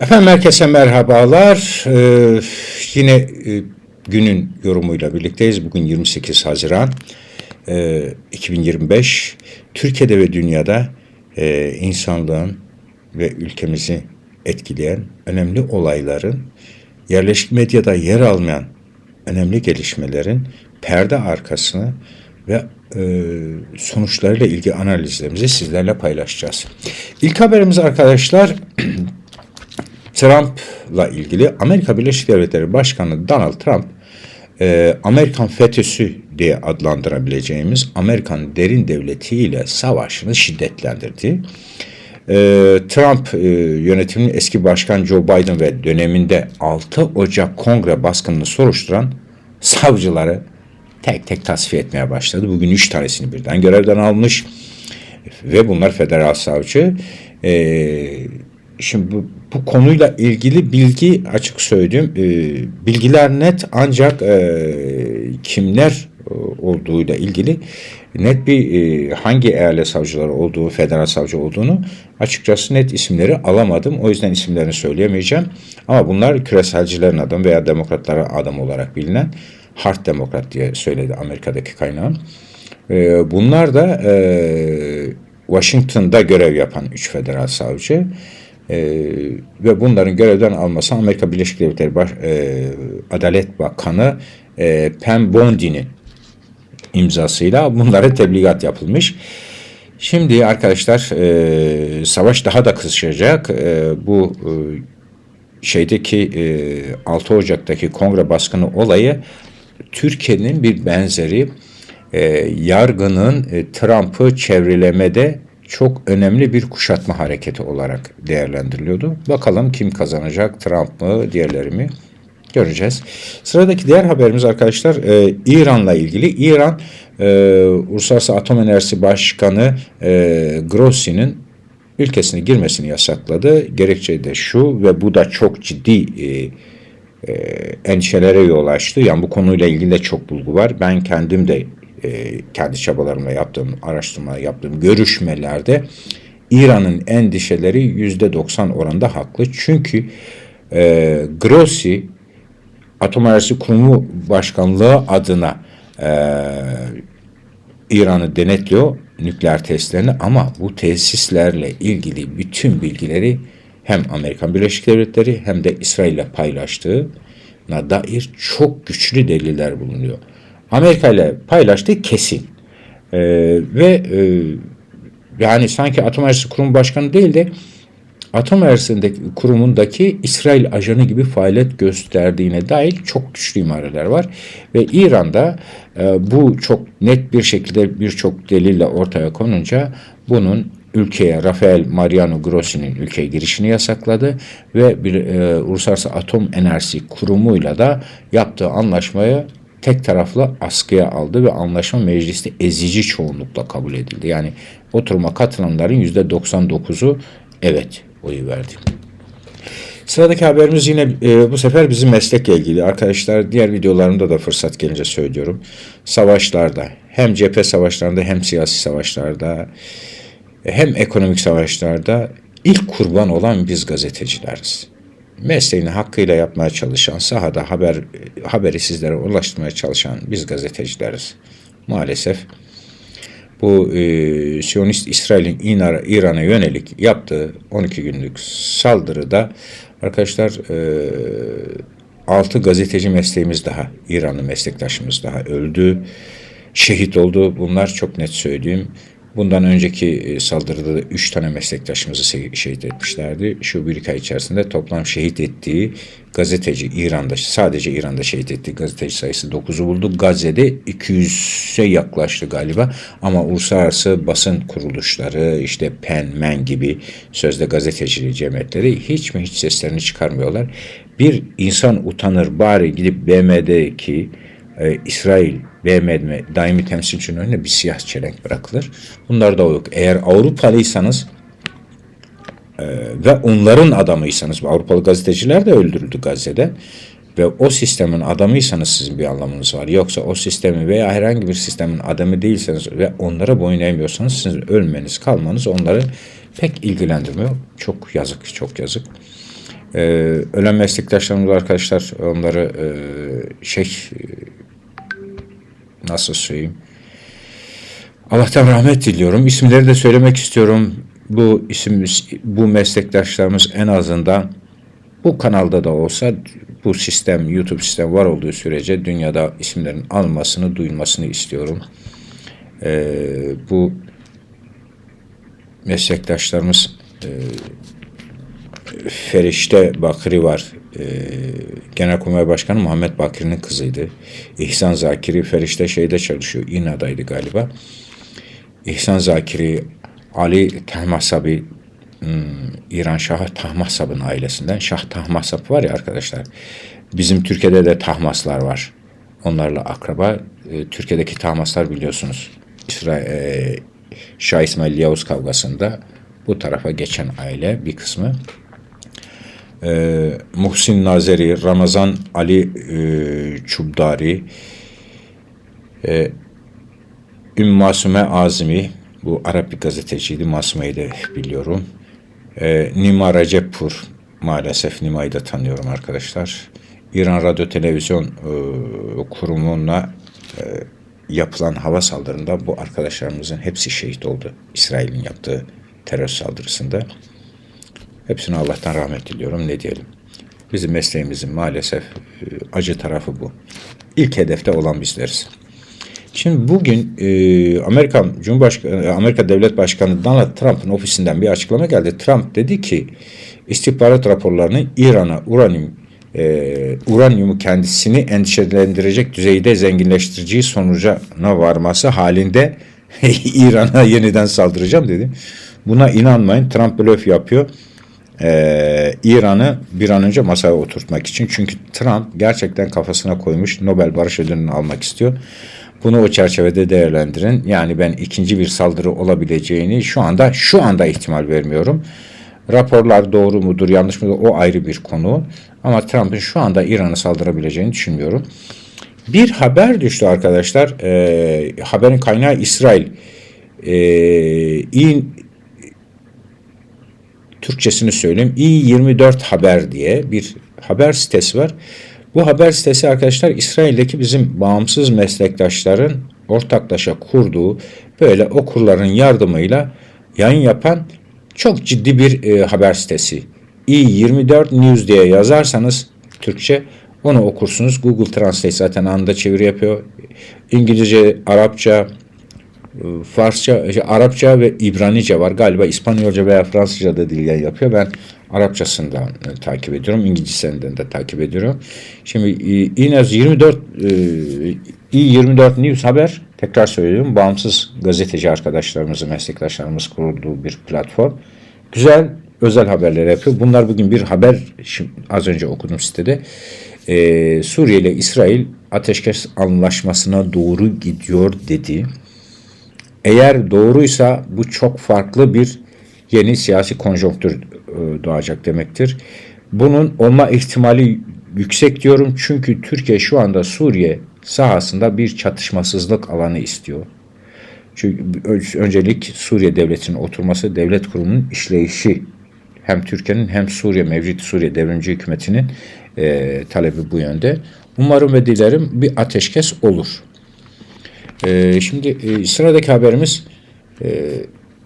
Efendim herkese merhabalar. Ee, yine e, günün yorumuyla birlikteyiz. Bugün 28 Haziran e, 2025. Türkiye'de ve dünyada e, insanlığın ve ülkemizi etkileyen önemli olayların yerleşik medyada yer almayan önemli gelişmelerin perde arkasını ve e, sonuçlarıyla ilgili analizlerimizi sizlerle paylaşacağız. İlk haberimiz arkadaşlar Trump'la ilgili Amerika Birleşik Devletleri Başkanı Donald Trump e, Amerikan FETÖ'sü diye adlandırabileceğimiz Amerikan derin devletiyle savaşını şiddetlendirdi. E, Trump e, yönetiminin eski başkan Joe Biden ve döneminde 6 Ocak Kongre baskınını soruşturan savcıları tek tek tasfiye etmeye başladı. Bugün 3 tanesini birden görevden almış ve bunlar federal savcı. E, Şimdi bu, bu konuyla ilgili bilgi açık söyleyeyim. E, bilgiler net ancak e, kimler e, olduğuyla ilgili net bir e, hangi eyalet savcıları olduğu, federal savcı olduğunu açıkçası net isimleri alamadım. O yüzden isimlerini söyleyemeyeceğim. Ama bunlar küreselcilerin adamı veya demokratların adamı olarak bilinen hard demokrat diye söyledi Amerika'daki kaynağım. E, bunlar da e, Washington'da görev yapan üç federal savcı. E, ve bunların görevden alması Amerika Birleşik Devletleri Baş, e, Adalet Bakanı e, Pam Bondi'nin imzasıyla bunlara tebligat yapılmış. Şimdi arkadaşlar e, savaş daha da kızışacak. E, bu e, şeydeki e, 6 Ocak'taki kongre baskını olayı Türkiye'nin bir benzeri e, yargının e, Trump'ı çevrelemede çok önemli bir kuşatma hareketi olarak değerlendiriliyordu. Bakalım kim kazanacak, Trump mı, diğerleri mi? Göreceğiz. Sıradaki diğer haberimiz arkadaşlar e, İran'la ilgili. İran e, Uluslararası Atom Enerjisi Başkanı e, Grossi'nin ülkesine girmesini yasakladı. Gerekçe de şu ve bu da çok ciddi e, e, endişelere yol açtı. Yani bu konuyla ilgili de çok bulgu var. Ben kendim de e, kendi çabalarımla yaptığım, araştırma yaptığım görüşmelerde İran'ın endişeleri yüzde 90 oranda haklı. Çünkü e, Grossi Atom Enerjisi Kurumu Başkanlığı adına e, İran'ı denetliyor nükleer testlerini ama bu tesislerle ilgili bütün bilgileri hem Amerikan Birleşik Devletleri hem de İsrail ile paylaştığına dair çok güçlü deliller bulunuyor. Amerika ile paylaştığı kesin. E, ve e, yani sanki Atom Enerjisi Kurumu Başkanı değil de Atom Enerjisi'ndeki kurumundaki İsrail ajanı gibi faaliyet gösterdiğine dair çok güçlü imareler var. Ve İran'da e, bu çok net bir şekilde birçok delille ortaya konunca bunun ülkeye Rafael Mariano Grossi'nin ülkeye girişini yasakladı ve bir e, Uluslararası Atom Enerjisi Kurumu'yla da yaptığı anlaşmayı tek taraflı askıya aldı ve anlaşma mecliste ezici çoğunlukla kabul edildi. Yani oturuma katılanların %99'u evet oyu verdi. Sıradaki haberimiz yine e, bu sefer bizim meslekle ilgili. Arkadaşlar diğer videolarımda da fırsat gelince söylüyorum. Savaşlarda hem cephe savaşlarında hem siyasi savaşlarda hem ekonomik savaşlarda ilk kurban olan biz gazetecileriz mesleğini hakkıyla yapmaya çalışan, sahada haber haberi sizlere ulaştırmaya çalışan biz gazetecileriz. Maalesef bu e, Siyonist İsrail'in İran'a yönelik yaptığı 12 günlük saldırıda arkadaşlar e, 6 gazeteci mesleğimiz daha, İranlı meslektaşımız daha öldü, şehit oldu. Bunlar çok net söyleyeyim. Bundan önceki e, saldırıda da 3 tane meslektaşımızı şehit etmişlerdi. Şu bir ay içerisinde toplam şehit ettiği gazeteci İran'da sadece İran'da şehit ettiği gazeteci sayısı 9'u buldu. Gazze'de 200'e yaklaştı galiba ama uluslararası basın kuruluşları işte PEN, MEN gibi sözde gazeteciliği cemiyetleri hiç mi hiç seslerini çıkarmıyorlar. Bir insan utanır bari gidip BM'deki e, İsrail BM daimi temsilcinin önüne bir siyah çelenk bırakılır. Bunlar da yok. Eğer Avrupalıysanız e, ve onların adamıysanız, Avrupalı gazeteciler de öldürüldü Gazze'de ve o sistemin adamıysanız sizin bir anlamınız var. Yoksa o sistemin veya herhangi bir sistemin adamı değilseniz ve onlara boyun eğmiyorsanız sizin ölmeniz, kalmanız onları pek ilgilendirmiyor. Çok yazık, çok yazık. Ee, ölen meslektaşlarımız arkadaşlar onları e, şey nasıl söyleyeyim Allah'tan rahmet diliyorum. İsimleri de söylemek istiyorum. Bu isim bu meslektaşlarımız en azından bu kanalda da olsa bu sistem YouTube sistem var olduğu sürece dünyada isimlerin almasını duyulmasını istiyorum. Ee, bu meslektaşlarımız e, Ferişte Bakırı var. E, Genelkurmay Başkanı Muhammed Bakır'ın kızıydı. İhsan Zakiri Ferişte şeyde çalışıyor. İNA'daydı galiba. İhsan Zakiri, Ali Tahmasabi, hmm, İran Şahı Tahmasab'ın ailesinden. Şah Tahmasab var ya arkadaşlar. Bizim Türkiye'de de Tahmaslar var. Onlarla akraba. E, Türkiye'deki Tahmaslar biliyorsunuz. İsrail, e, Şah İsmail Yavuz kavgasında bu tarafa geçen aile bir kısmı. E, Muhsin Nazeri, Ramazan Ali e, Çubdari, e, Ümmü Masume Azmi, bu Arap bir gazeteciydi. Masume'yi de biliyorum. E, Nima Recepur, maalesef Nima'yı da tanıyorum arkadaşlar. İran Radyo Televizyon e, kurumuna e, yapılan hava saldırında bu arkadaşlarımızın hepsi şehit oldu. İsrail'in yaptığı terör saldırısında. Hepsine Allah'tan rahmet diliyorum. Ne diyelim. Bizim mesleğimizin maalesef e, acı tarafı bu. İlk hedefte olan bizleriz. Şimdi bugün e, Amerika Cumhurbaşkanı Amerika Devlet Başkanı Donald Trump'ın ofisinden bir açıklama geldi. Trump dedi ki istihbarat raporlarının İran'a uranyum e, uranyumu kendisini endişelendirecek düzeyde zenginleştireceği sonucuna varması halinde İran'a yeniden saldıracağım dedi. Buna inanmayın. Trump blöf yapıyor. Ee, İran'ı bir an önce masaya oturtmak için. Çünkü Trump gerçekten kafasına koymuş Nobel Barış Ödülünü almak istiyor. Bunu o çerçevede değerlendirin. Yani ben ikinci bir saldırı olabileceğini şu anda şu anda ihtimal vermiyorum. Raporlar doğru mudur, yanlış mıdır o ayrı bir konu. Ama Trump'ın şu anda İran'a saldırabileceğini düşünmüyorum. Bir haber düştü arkadaşlar. E, haberin kaynağı İsrail. E, Türkçesini söyleyeyim. i24 Haber diye bir haber sitesi var. Bu haber sitesi arkadaşlar İsrail'deki bizim bağımsız meslektaşların ortaklaşa kurduğu böyle okurların yardımıyla yayın yapan çok ciddi bir e, haber sitesi. i24 News diye yazarsanız Türkçe onu okursunuz. Google Translate zaten anında çeviri yapıyor. İngilizce, Arapça, Farsça, şey, Arapça ve İbranice var. Galiba İspanyolca veya Fransızca da dil yapıyor. Ben Arapçasından e, takip ediyorum. İngilizcesinden de takip ediyorum. Şimdi e, İNEZ 24 e, i24 News Haber tekrar söylüyorum. Bağımsız gazeteci arkadaşlarımızın, meslektaşlarımız kurulduğu bir platform. Güzel özel haberler yapıyor. Bunlar bugün bir haber şimdi az önce okudum sitede. Ee, Suriye ile İsrail ateşkes anlaşmasına doğru gidiyor dedi. Eğer doğruysa bu çok farklı bir yeni siyasi konjonktür e, doğacak demektir. Bunun olma ihtimali yüksek diyorum çünkü Türkiye şu anda Suriye sahasında bir çatışmasızlık alanı istiyor. Çünkü öncelik Suriye devletinin oturması, devlet kurumunun işleyişi hem Türkiye'nin hem Suriye mevcut Suriye devrimci hükümetinin e, talebi bu yönde. Umarım ve dilerim bir ateşkes olur. E, şimdi e, sıradaki haberimiz e,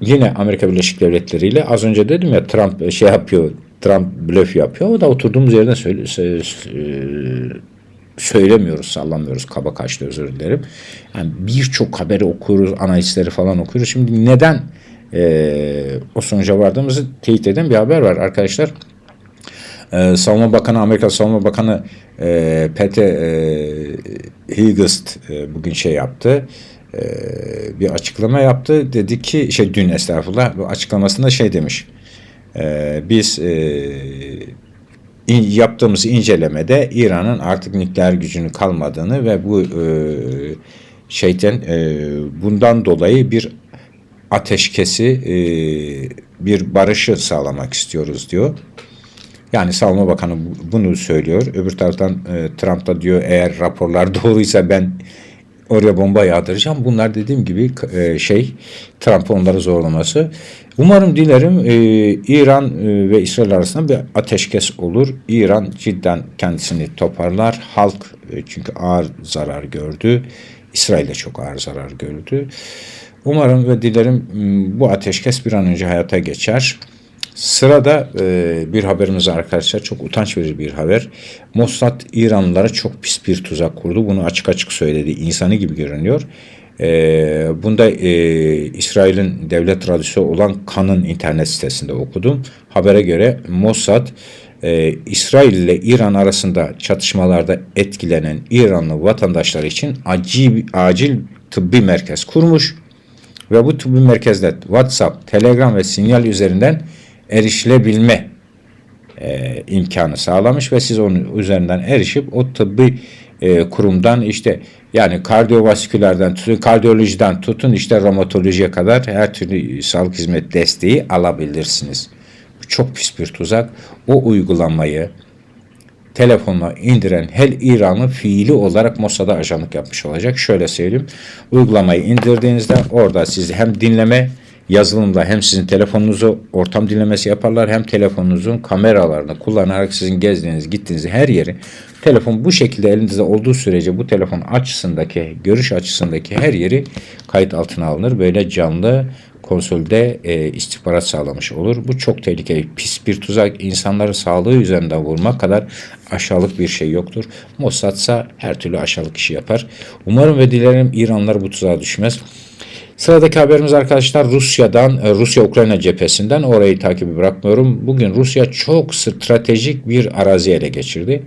yine Amerika Birleşik Devletleri ile az önce dedim ya Trump şey yapıyor, Trump blöf yapıyor. O da oturduğumuz yerden söyle, söylemiyoruz, sallamıyoruz. Kaba kaçtı özür dilerim. Yani birçok haberi okuyoruz, analistleri falan okuyoruz. Şimdi neden e, o sonuca vardığımızı teyit eden bir haber var arkadaşlar. Ee, Savunma Bakanı, Amerika Savunma Bakanı e, Pete e, Higist e, bugün şey yaptı. E, bir açıklama yaptı. Dedi ki, şey dün estağfurullah, bu açıklamasında şey demiş. E, biz e, in, yaptığımız incelemede İran'ın artık nükleer gücünün kalmadığını ve bu e, şeyden e, bundan dolayı bir ateşkesi e, bir barışı sağlamak istiyoruz diyor. Yani Savunma Bakanı bunu söylüyor. Öbür taraftan e, Trump da diyor eğer raporlar doğruysa ben oraya bomba yağdıracağım. Bunlar dediğim gibi e, şey Trump onları zorlaması. Umarım dilerim e, İran e, ve İsrail arasında bir ateşkes olur. İran cidden kendisini toparlar. Halk e, çünkü ağır zarar gördü. İsrail de çok ağır zarar gördü. Umarım ve dilerim bu ateşkes bir an önce hayata geçer. Sırada e, bir haberimiz arkadaşlar. Çok utanç verici bir haber. Mossad İranlılara çok pis bir tuzak kurdu. Bunu açık açık söyledi. İnsanı gibi görünüyor. E, bunda e, İsrail'in devlet radyosu olan Kan'ın internet sitesinde okudum. Habere göre Mossad e, İsrail ile İran arasında çatışmalarda etkilenen İranlı vatandaşlar için acil, acil tıbbi merkez kurmuş ve bu tıbbi merkezde WhatsApp, Telegram ve sinyal üzerinden erişilebilme e, imkanı sağlamış ve siz onun üzerinden erişip o tıbbi e, kurumdan işte yani kardiyovaskülerden tutun, kardiyolojiden tutun işte romatolojiye kadar her türlü sağlık hizmet desteği alabilirsiniz. Bu çok pis bir tuzak. O uygulamayı telefonuna indiren her İranlı fiili olarak Mossad'a ajanlık yapmış olacak. Şöyle söyleyeyim. Uygulamayı indirdiğinizde orada sizi hem dinleme yazılımda hem sizin telefonunuzu ortam dinlemesi yaparlar hem telefonunuzun kameralarını kullanarak sizin gezdiğiniz gittiğiniz her yeri telefon bu şekilde elinizde olduğu sürece bu telefon açısındaki görüş açısındaki her yeri kayıt altına alınır. Böyle canlı konsolde e, istihbarat sağlamış olur. Bu çok tehlikeli, pis bir tuzak. İnsanları sağlığı üzerinden vurmak kadar aşağılık bir şey yoktur. Mossad ise her türlü aşağılık işi yapar. Umarım ve dilerim İranlılar bu tuzağa düşmez. Sıradaki haberimiz arkadaşlar Rusya'dan, e, Rusya-Ukrayna cephesinden orayı takibi bırakmıyorum. Bugün Rusya çok stratejik bir arazi ele geçirdi.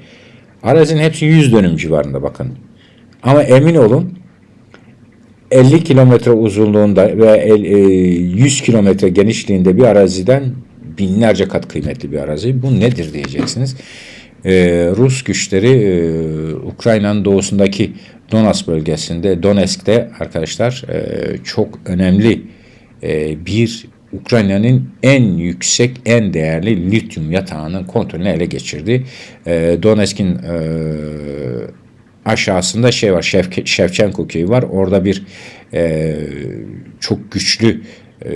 Arazinin hepsi 100 dönüm civarında bakın. Ama emin olun 50 kilometre uzunluğunda ve 100 e, kilometre genişliğinde bir araziden binlerce kat kıymetli bir arazi. Bu nedir diyeceksiniz. Ee, Rus güçleri e, Ukrayna'nın doğusundaki Donetsk bölgesinde, Donetsk'te arkadaşlar e, çok önemli bir Ukrayna'nın en yüksek, en değerli lityum yatağının kontrolünü ele geçirdi. Donetsk'in aşağısında şey var Şevke, Şevçenko köyü var. Orada bir e, çok güçlü e,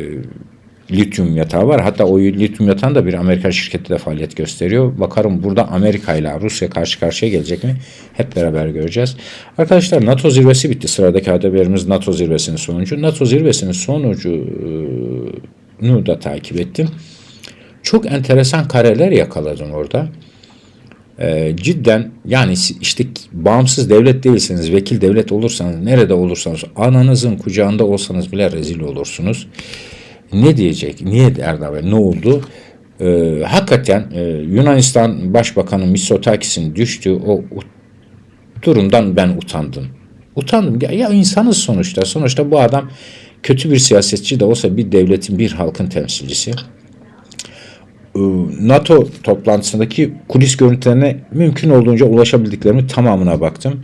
lityum yatağı var. Hatta o lityum yatağın da bir Amerikan şirketi de faaliyet gösteriyor. Bakarım burada Amerika ile Rusya karşı karşıya gelecek mi? Hep beraber göreceğiz. Arkadaşlar NATO zirvesi bitti. Sıradaki haberimiz NATO zirvesinin sonucu. NATO zirvesinin sonucunu da takip ettim. Çok enteresan kareler yakaladım orada e, cidden yani işte bağımsız devlet değilseniz, vekil devlet olursanız, nerede olursanız, ananızın kucağında olsanız bile rezil olursunuz. Ne diyecek? Niye Erdoğan? Ne oldu? Ee, hakikaten e, Yunanistan Başbakanı Mitsotakis'in düştüğü o durumdan ben utandım. Utandım. Ya, ya insanız sonuçta. Sonuçta bu adam kötü bir siyasetçi de olsa bir devletin, bir halkın temsilcisi. E, NATO toplantısındaki kulis görüntülerine mümkün olduğunca ulaşabildiklerimi tamamına baktım.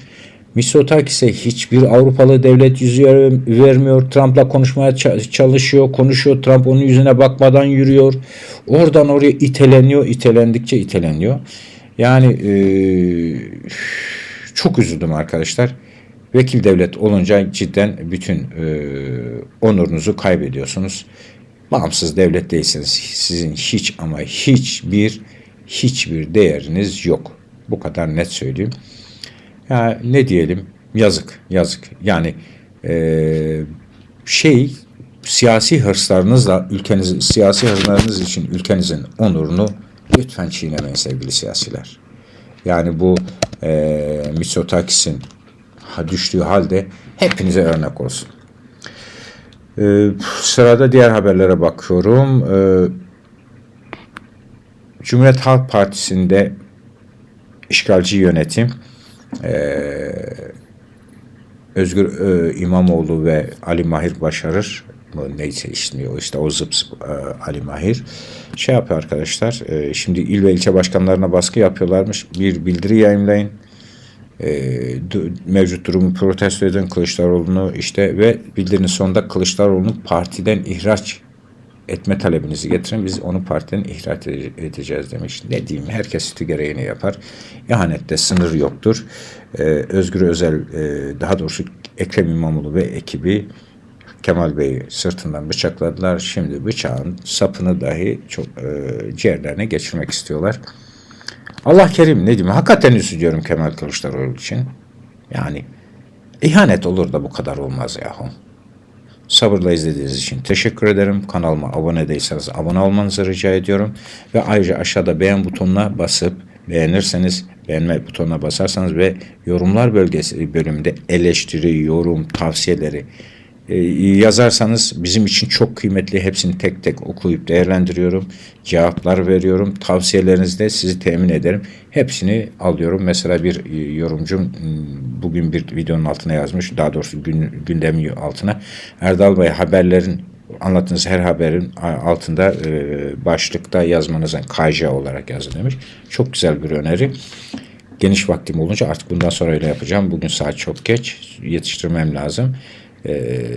Mitsotakis'e hiçbir Avrupalı devlet yüzü vermiyor. Trump'la konuşmaya çalışıyor, konuşuyor. Trump onun yüzüne bakmadan yürüyor. Oradan oraya iteleniyor, itelendikçe iteleniyor. Yani e, çok üzüldüm arkadaşlar. Vekil devlet olunca cidden bütün e, onurunuzu kaybediyorsunuz. Bağımsız devlet değilsiniz. Sizin hiç ama hiçbir hiçbir değeriniz yok. Bu kadar net söyleyeyim. Ya ne diyelim? Yazık, yazık. Yani e, şey siyasi hırslarınızla ülkeniz siyasi hırslarınız için ülkenizin onurunu lütfen çiğnemeyin sevgili siyasiler. Yani bu e, Mitsotakis'in düştüğü halde hepinize örnek olsun. Ee, sırada diğer haberlere bakıyorum. Ee, Cumhuriyet Halk Partisi'nde işgalci yönetim ee, Özgür e, İmamoğlu ve Ali Mahir Başarır neyse işte, işte o zıp zıp e, Ali Mahir. Şey yapıyor arkadaşlar e, şimdi il ve ilçe başkanlarına baskı yapıyorlarmış. Bir bildiri yayınlayın. Mevcut durumu protesto eden Kılıçdaroğlu'nu işte ve bildirinin sonunda Kılıçdaroğlu'nu partiden ihraç etme talebinizi getirin. Biz onu partiden ihraç edeceğiz demiş. Ne diyeyim herkes sütü gereğini yapar. İhanette sınır yoktur. Ee, Özgür Özel e, daha doğrusu Ekrem İmamoğlu ve ekibi Kemal Bey'i sırtından bıçakladılar. Şimdi bıçağın sapını dahi çok e, ciğerlerine geçirmek istiyorlar. Allah kerim ne diyeyim hakikaten üzülüyorum Kemal Kılıçdaroğlu için. Yani ihanet olur da bu kadar olmaz yahu. Sabırla izlediğiniz için teşekkür ederim. Kanalıma abone değilseniz abone olmanızı rica ediyorum. Ve ayrıca aşağıda beğen butonuna basıp beğenirseniz beğenme butonuna basarsanız ve yorumlar bölgesi bölümünde eleştiri, yorum, tavsiyeleri e, yazarsanız bizim için çok kıymetli. Hepsini tek tek okuyup değerlendiriyorum. Cevaplar veriyorum. Tavsiyelerinizde sizi temin ederim. Hepsini alıyorum. Mesela bir e, yorumcum m, bugün bir videonun altına yazmış. Daha doğrusu gün, gündem altına. Erdal Bey haberlerin anlattığınız her haberin altında e, başlıkta yazmanızın KJ olarak yazın demiş. Çok güzel bir öneri. Geniş vaktim olunca artık bundan sonra öyle yapacağım. Bugün saat çok geç. Yetiştirmem lazım. Ee,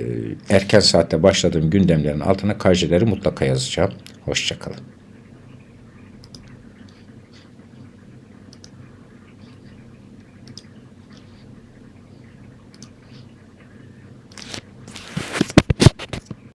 erken saatte başladığım gündemlerin altına KJ'leri mutlaka yazacağım. Hoşçakalın.